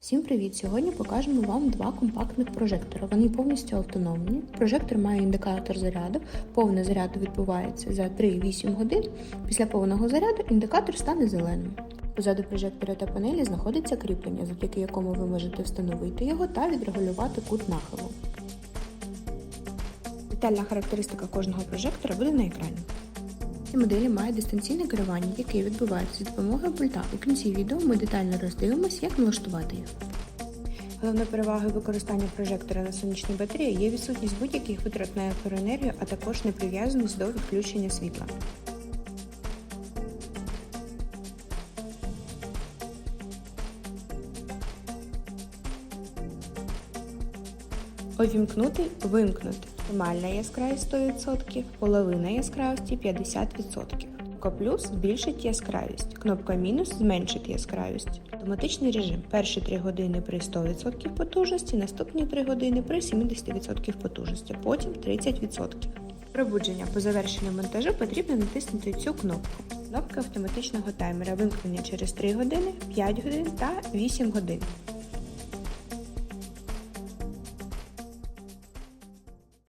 Всім привіт! Сьогодні покажемо вам два компактних прожектора. Вони повністю автономні. Прожектор має індикатор заряду. Повний заряд відбувається за 3-8 годин. Після повного заряду індикатор стане зеленим. Позаду прожектора та панелі знаходиться кріплення, завдяки якому ви можете встановити його та відрегулювати кут нахилу. Детальна характеристика кожного прожектора буде на екрані. Ці моделі мають дистанційне керування, яке відбувається за допомогою пульта. У кінці відео ми детально роздивимося, як налаштувати їх. Головною перевагою використання прожектора на сонячній батареї є відсутність будь-яких витрат на електроенергію, а також неприв'язаність до відключення світла. Увімкнути, вимкнути. Максимальна яскравість 100%, половина яскравості 50%. Кнопка плюс збільшить яскравість. Кнопка мінус зменшить яскравість. Автоматичний режим. Перші 3 години при 100% потужності, наступні 3 години при 70% потужності, потім 30%. Пробудження по завершенню монтажу потрібно натиснути цю кнопку. Кнопка автоматичного таймера вимкнення через 3 години, 5 годин та 8 годин.